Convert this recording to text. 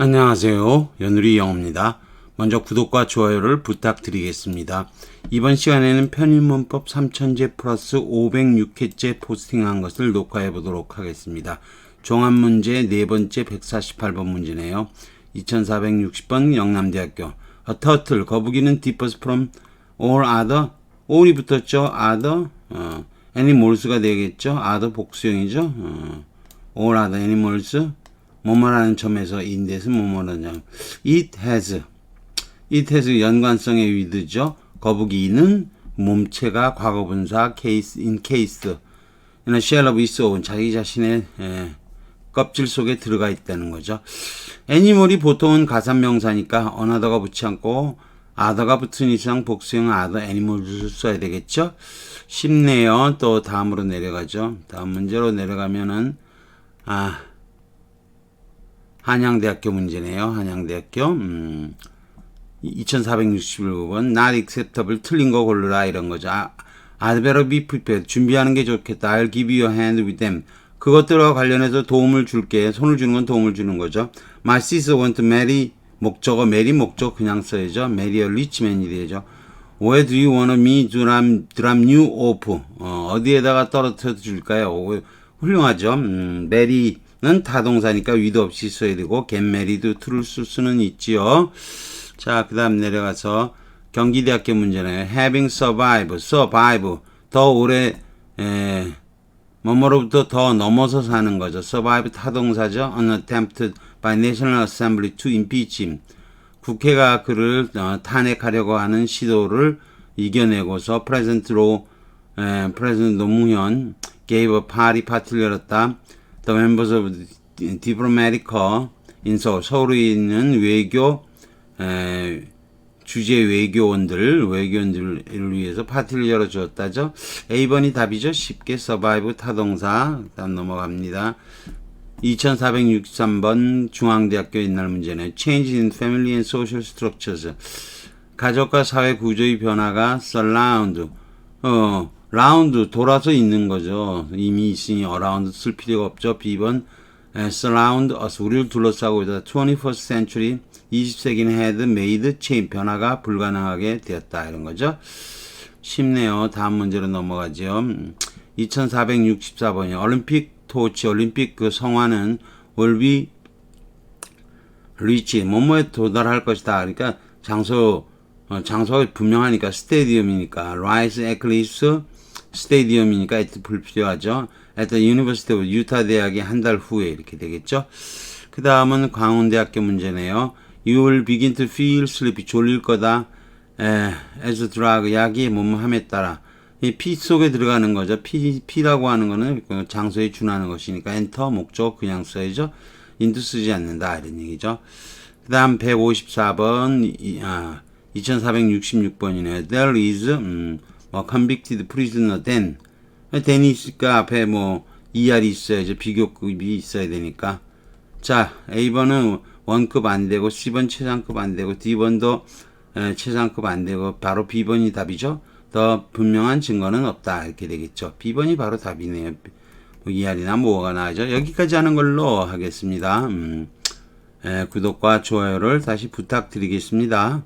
안녕하세요. 연우리 영어입니다. 먼저 구독과 좋아요를 부탁드리겠습니다. 이번 시간에는 편입문법 3000제 플러스 506회째 포스팅한 것을 녹화해 보도록 하겠습니다. 종합문제 네 번째 148번 문제네요. 2460번 영남대학교 A turtle 거북이는 differs from all other all이 붙었죠. other 어, animals가 되겠죠. other 복수형이죠. 어, all other animals 뭐뭐라는 점에서 인데스 뭐뭐라는 점. It has it has 연관성의 위드죠. 거북이는 몸체가 과거분사 case in case in a shell of its own 자기 자신의 에, 껍질 속에 들어가 있다는 거죠. 애니멀이 보통은 가산명사니까 어나더가 붙지 않고 아더가 붙은 이상 복수형 아더 애니멀을 써야 되겠죠. 쉽네요. 또 다음으로 내려가죠. 다음 문제로 내려가면은 아 한양대학교 문제네요. 한양대학교. 음, 2461번 not acceptable 틀린 거 고르라 이런 거죠. 아, I'd better be prepared. 준비하는 게 좋겠다. I'll give you a hand with them. 그것들과 관련해서 도움을 줄게. 손을 주는 건 도움을 주는 거죠. My sister want to marry 목적어 marry 목적 그냥 써야죠. marry a rich man이 되죠. Where do you want me to drop you off? 어, 어디에다가 떨어뜨려 줄까요? 오, 훌륭하죠. 음, marry 는 타동사니까 위도 없이 써야 되고 married to를 쓸 수는 있지요. 자, 그 다음 내려가서 경기대학교 문제네요. having survive, survive. 더 오래, 에, 뭐뭐로부터 더 넘어서 사는 거죠. survive 타동사죠. an attempt by National Assembly to impeach him. 국회가 그를 어, 탄핵하려고 하는 시도를 이겨내고서 프레젠트로 에, 프레젠트 노무현 gave a party 파티를 열었다. The members of the diplomatic corps in Seoul 서울에 있는 외교 에, 주재 외교원들 외교원들을 위해서 파티를 열어주었다죠. A번이 답이죠. 쉽게 survive 타동사 다음 넘어갑니다. 2463번 중앙대학교 옛날 문제는 Change in Family and Social Structures 가족과 사회 구조의 변화가 surround 어 라운드 돌아서 있는 거죠. 이미 있으니 around 쓸 필요가 없죠. 에, surround us 우리를 둘러싸고 있다. 21st century 20세기는 had made change 변화가 불가능하게 되었다 이런 거죠. 쉽네요. 다음 문제로 넘어가죠. 2464번이 올림픽 토치 올림픽 그 성화는 be reach 뭐뭐에 도달할 것이다. 그러니까 장소 어, 장소가 분명하니까 스테디움이니까 rise eclipse 스 테디움이니까 at 불필요하죠. the University of Utah 대학의 한달 후에 이렇게 되겠죠. 그 다음은 광운대학교 문제네요. You will begin to feel sleepy 졸릴 거다. 에, as drug 약이 뭐뭐함에 따라 이 피 속에 들어가는 거죠. 피 피라고 하는 거는 그 장소에 준하는 것이니까 엔터 목적 그냥 써야죠. 인도 쓰지 않는다 이런 얘기죠. 그 다음 154번 이, 아, 2466번이네요. There is 음, 뭐 convicted prisoner then then이 있으니까 앞에 뭐 ER이 있어야죠. 비교급이 있어야 되니까. 자, A번은 원급 안 되고 C번 최상급 안 되고 D번도 에, 최상급 안 되고 바로 B번이 답이죠. 더 분명한 증거는 없다 이렇게 되겠죠. B번이 바로 답이네요. 뭐 ER이나 뭐가 나죠. 여기까지 하는 걸로 하겠습니다. 음, 에, 구독과 좋아요를 다시 부탁드리겠습니다.